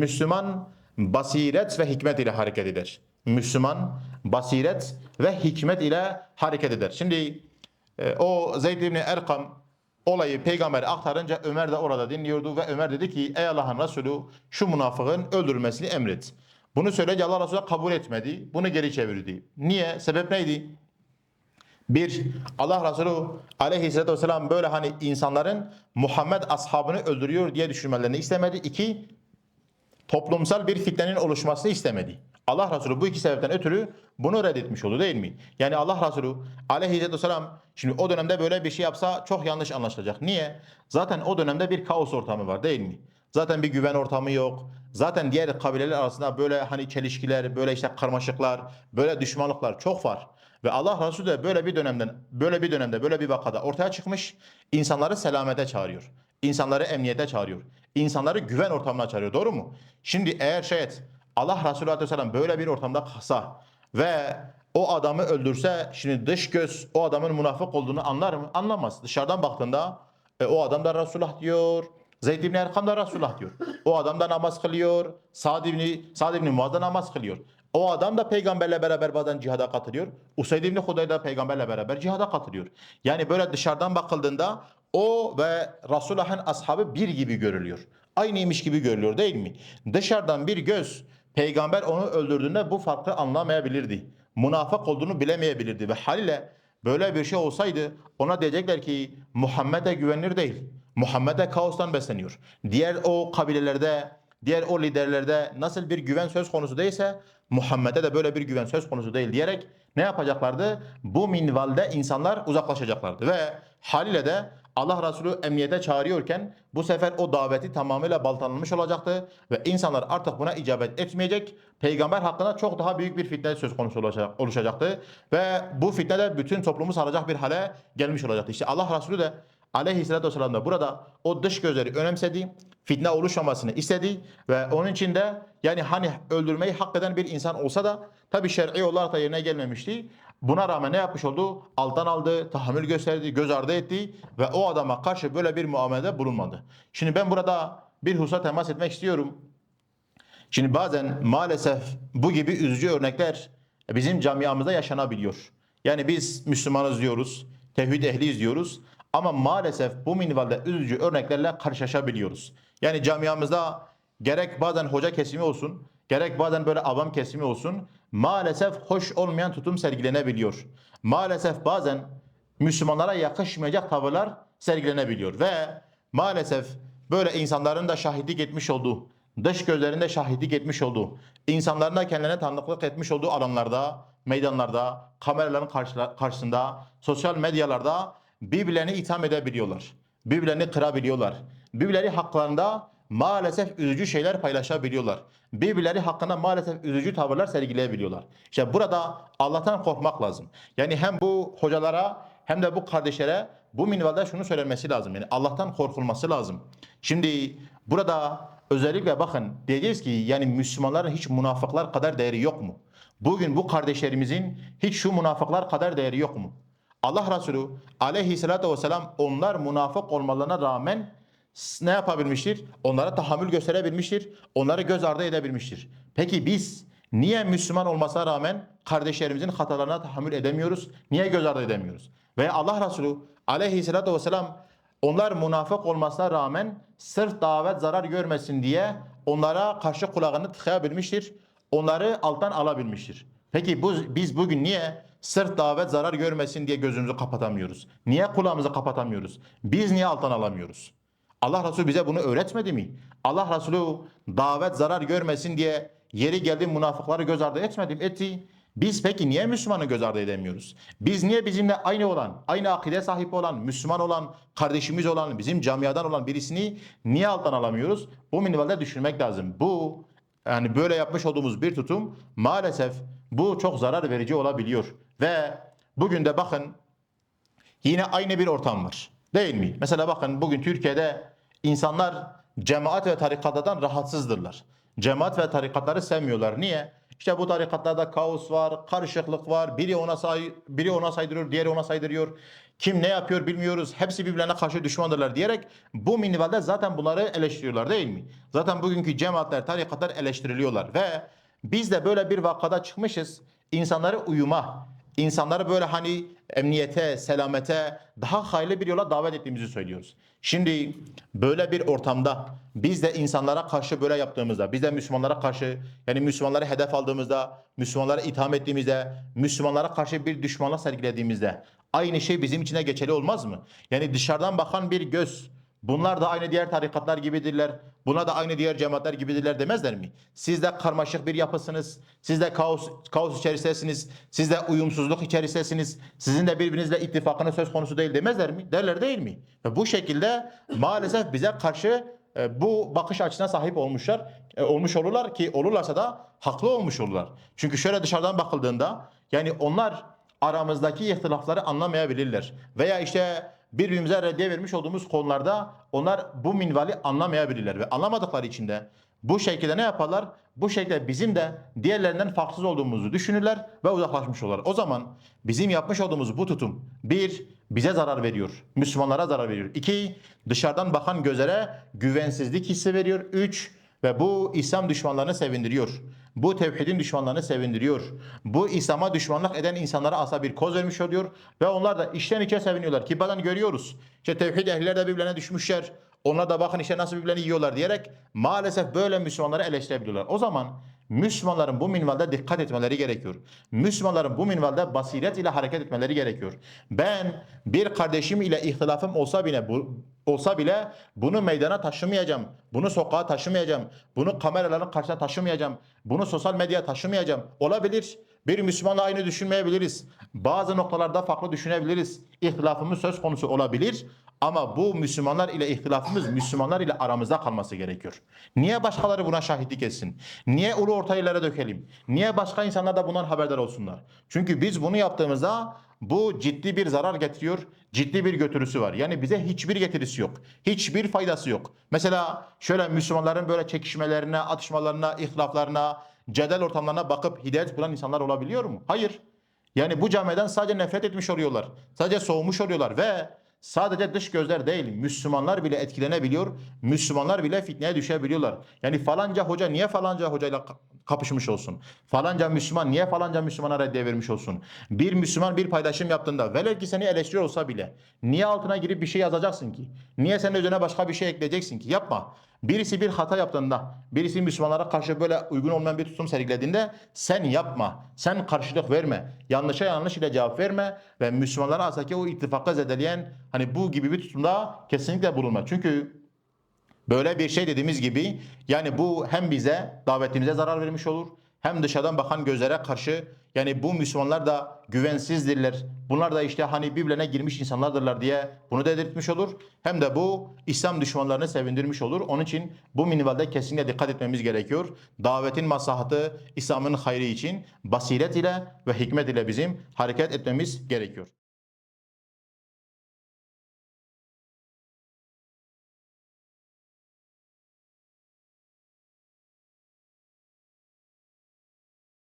Müslüman basiret ve hikmet ile hareket eder. Müslüman basiret ve hikmet ile hareket eder. Şimdi e, o Zeyd ibn Erkam olayı peygambere aktarınca Ömer de orada dinliyordu ve Ömer dedi ki ey Allah'ın Resulü şu münafığın öldürülmesini emret. Bunu söyleyince Allah Resulü kabul etmedi. Bunu geri çevirdi. Niye? Sebep neydi? Bir, Allah Resulü aleyhissalatü vesselam böyle hani insanların Muhammed ashabını öldürüyor diye düşünmelerini istemedi. İki, toplumsal bir fitnenin oluşmasını istemedi. Allah Resulü bu iki sebepten ötürü bunu reddetmiş oldu değil mi? Yani Allah Resulü aleyhissalatü vesselam şimdi o dönemde böyle bir şey yapsa çok yanlış anlaşılacak. Niye? Zaten o dönemde bir kaos ortamı var değil mi? Zaten bir güven ortamı yok. Zaten diğer kabileler arasında böyle hani çelişkiler, böyle işte karmaşıklar, böyle düşmanlıklar çok var. Ve Allah Resulü de böyle bir dönemden, böyle bir dönemde, böyle bir vakada ortaya çıkmış, insanları selamete çağırıyor. İnsanları emniyete çağırıyor. İnsanları güven ortamına çağırıyor. Doğru mu? Şimdi eğer şayet Allah Resulü Aleyhisselam böyle bir ortamda kalsa ve o adamı öldürse şimdi dış göz o adamın münafık olduğunu anlar mı? Anlamaz. Dışarıdan baktığında e, o adam da Resulullah diyor. Zeyd ibn Erkam da Resulullah diyor. O adam da namaz kılıyor. Sa'd ibn, Sa'd ibn Muaz da namaz kılıyor. O adam da peygamberle beraber bazen cihada katılıyor. Usayd ibn Hudayr da peygamberle beraber cihada katılıyor. Yani böyle dışarıdan bakıldığında o ve Resulullah'ın ashabı bir gibi görülüyor. Aynıymış gibi görülüyor değil mi? Dışarıdan bir göz peygamber onu öldürdüğünde bu farkı anlamayabilirdi. Münafık olduğunu bilemeyebilirdi ve haliyle böyle bir şey olsaydı ona diyecekler ki Muhammed'e güvenilir değil. Muhammed'e kaostan besleniyor. Diğer o kabilelerde, diğer o liderlerde nasıl bir güven söz konusu değilse Muhammed'e de böyle bir güven söz konusu değil diyerek ne yapacaklardı? Bu minvalde insanlar uzaklaşacaklardı ve haliyle de Allah Resulü emniyete çağırıyorken bu sefer o daveti tamamıyla baltalanmış olacaktı ve insanlar artık buna icabet etmeyecek. Peygamber hakkında çok daha büyük bir fitne söz konusu oluşacaktı ve bu fitne de bütün toplumu saracak bir hale gelmiş olacaktı. İşte Allah Resulü de Aleyhisselatü Vesselam da burada o dış gözleri önemsedi, fitne oluşmamasını istedi ve onun için de yani hani öldürmeyi hak eden bir insan olsa da tabi şer'i olarak da yerine gelmemişti. Buna rağmen ne yapmış oldu? Alttan aldı, tahammül gösterdi, göz ardı etti ve o adama karşı böyle bir muamelede bulunmadı. Şimdi ben burada bir hususa temas etmek istiyorum. Şimdi bazen maalesef bu gibi üzücü örnekler bizim camiamızda yaşanabiliyor. Yani biz Müslümanız diyoruz, tevhid ehliyiz diyoruz ama maalesef bu minvalde üzücü örneklerle karşılaşabiliyoruz. Yani camiamızda gerek bazen hoca kesimi olsun, gerek bazen böyle avam kesimi olsun maalesef hoş olmayan tutum sergilenebiliyor. Maalesef bazen Müslümanlara yakışmayacak tavırlar sergilenebiliyor ve maalesef böyle insanların da şahitlik etmiş olduğu, dış gözlerinde şahitlik etmiş olduğu, insanların da kendilerine tanıklık etmiş olduğu alanlarda, meydanlarda, kameraların karşısında, sosyal medyalarda birbirlerini itham edebiliyorlar. Birbirlerini kırabiliyorlar. Birbirleri haklarında maalesef üzücü şeyler paylaşabiliyorlar. Birbirleri hakkında maalesef üzücü tavırlar sergileyebiliyorlar. İşte burada Allah'tan korkmak lazım. Yani hem bu hocalara hem de bu kardeşlere bu minvalde şunu söylenmesi lazım. Yani Allah'tan korkulması lazım. Şimdi burada özellikle bakın diyeceğiz ki yani Müslümanların hiç münafıklar kadar değeri yok mu? Bugün bu kardeşlerimizin hiç şu münafıklar kadar değeri yok mu? Allah Resulü aleyhissalatü vesselam onlar münafık olmalarına rağmen ne yapabilmiştir? Onlara tahammül gösterebilmiştir. Onları göz ardı edebilmiştir. Peki biz niye Müslüman olmasına rağmen kardeşlerimizin hatalarına tahammül edemiyoruz? Niye göz ardı edemiyoruz? Ve Allah Resulü aleyhissalatü vesselam onlar münafık olmasına rağmen sırf davet zarar görmesin diye onlara karşı kulağını tıkayabilmiştir. Onları alttan alabilmiştir. Peki bu, biz bugün niye sırf davet zarar görmesin diye gözümüzü kapatamıyoruz? Niye kulağımızı kapatamıyoruz? Biz niye alttan alamıyoruz? Allah Resulü bize bunu öğretmedi mi? Allah Resulü davet zarar görmesin diye yeri geldi münafıkları göz ardı etmedi mi? Etti. Biz peki niye Müslümanı göz ardı edemiyoruz? Biz niye bizimle aynı olan, aynı akide sahibi olan, Müslüman olan, kardeşimiz olan, bizim camiadan olan birisini niye alttan alamıyoruz? Bu minvalde düşünmek lazım. Bu yani böyle yapmış olduğumuz bir tutum maalesef bu çok zarar verici olabiliyor. Ve bugün de bakın Yine aynı bir ortam var. Değil mi? Mesela bakın bugün Türkiye'de insanlar cemaat ve tarikatlardan rahatsızdırlar. Cemaat ve tarikatları sevmiyorlar. Niye? İşte bu tarikatlarda kaos var, karışıklık var. Biri ona say biri ona saydırıyor, diğeri ona saydırıyor. Kim ne yapıyor bilmiyoruz. Hepsi birbirlerine karşı düşmandırlar diyerek bu minvalde zaten bunları eleştiriyorlar değil mi? Zaten bugünkü cemaatler, tarikatlar eleştiriliyorlar ve biz de böyle bir vakada çıkmışız. İnsanları uyuma, insanları böyle hani emniyete, selamete, daha hayırlı bir yola davet ettiğimizi söylüyoruz. Şimdi böyle bir ortamda biz de insanlara karşı böyle yaptığımızda, biz de Müslümanlara karşı yani Müslümanları hedef aldığımızda, Müslümanları itham ettiğimizde, Müslümanlara karşı bir düşmanlık sergilediğimizde aynı şey bizim içine geçerli olmaz mı? Yani dışarıdan bakan bir göz Bunlar da aynı diğer tarikatlar gibidirler. Buna da aynı diğer cemaatler gibidirler demezler mi? Siz de karmaşık bir yapısınız. Siz de kaos, kaos içerisindesiniz. Siz de uyumsuzluk içerisindesiniz. Sizin de birbirinizle ittifakınız söz konusu değil demezler mi? Derler değil mi? Ve bu şekilde maalesef bize karşı e, bu bakış açısına sahip olmuşlar. E, olmuş olurlar ki olurlarsa da haklı olmuş olurlar. Çünkü şöyle dışarıdan bakıldığında yani onlar aramızdaki ihtilafları anlamayabilirler. Veya işte birbirimize reddiye vermiş olduğumuz konularda onlar bu minvali anlamayabilirler ve anlamadıkları için de bu şekilde ne yaparlar? Bu şekilde bizim de diğerlerinden farksız olduğumuzu düşünürler ve uzaklaşmış olurlar. O zaman bizim yapmış olduğumuz bu tutum bir bize zarar veriyor. Müslümanlara zarar veriyor. İki dışarıdan bakan gözlere güvensizlik hissi veriyor. Üç ve bu İslam düşmanlarını sevindiriyor. Bu tevhidin düşmanlarını sevindiriyor. Bu İslam'a düşmanlık eden insanlara asa bir koz vermiş oluyor. Ve onlar da içten içe seviniyorlar. Ki bazen görüyoruz. İşte tevhid ehliler de birbirlerine düşmüşler. Onlar da bakın işte nasıl birbirlerini yiyorlar diyerek maalesef böyle Müslümanları eleştirebiliyorlar. O zaman Müslümanların bu minvalde dikkat etmeleri gerekiyor. Müslümanların bu minvalde basiret ile hareket etmeleri gerekiyor. Ben bir kardeşim ile ihtilafım olsa bile bu, olsa bile bunu meydana taşımayacağım. Bunu sokağa taşımayacağım. Bunu kameraların karşısına taşımayacağım. Bunu sosyal medyaya taşımayacağım. Olabilir. Bir Müslümanla aynı düşünmeyebiliriz. Bazı noktalarda farklı düşünebiliriz. İhtilafımız söz konusu olabilir. Ama bu Müslümanlar ile ihtilafımız Müslümanlar ile aramızda kalması gerekiyor. Niye başkaları buna şahitlik etsin? Niye ulu ortaylara dökelim? Niye başka insanlar da bundan haberdar olsunlar? Çünkü biz bunu yaptığımızda bu ciddi bir zarar getiriyor, ciddi bir götürüsü var. Yani bize hiçbir getirisi yok. Hiçbir faydası yok. Mesela şöyle Müslümanların böyle çekişmelerine, atışmalarına, ihtilaflarına, cedel ortamlarına bakıp hidayet bulan insanlar olabiliyor mu? Hayır. Yani bu camiden sadece nefret etmiş oluyorlar. Sadece soğumuş oluyorlar ve sadece dış gözler değil Müslümanlar bile etkilenebiliyor. Müslümanlar bile fitneye düşebiliyorlar. Yani falanca hoca niye falanca hocayla ka- kapışmış olsun? Falanca Müslüman niye falanca Müslümana reddiye vermiş olsun? Bir Müslüman bir paylaşım yaptığında velev ki seni eleştiriyor olsa bile niye altına girip bir şey yazacaksın ki? Niye sen üzerine başka bir şey ekleyeceksin ki? Yapma. Birisi bir hata yaptığında, birisi Müslümanlara karşı böyle uygun olmayan bir tutum sergilediğinde sen yapma. Sen karşılık verme. Yanlışa yanlış ile cevap verme ve Müslümanlara asaki o ittifakı zedeleyen hani bu gibi bir tutumda kesinlikle bulunma. Çünkü Böyle bir şey dediğimiz gibi yani bu hem bize davetimize zarar vermiş olur hem dışarıdan bakan gözlere karşı yani bu Müslümanlar da güvensizdirler. Bunlar da işte hani birbirine girmiş insanlardırlar diye bunu dedirtmiş olur. Hem de bu İslam düşmanlarını sevindirmiş olur. Onun için bu minvalde kesinlikle dikkat etmemiz gerekiyor. Davetin maslahatı İslam'ın hayrı için basiret ile ve hikmet ile bizim hareket etmemiz gerekiyor.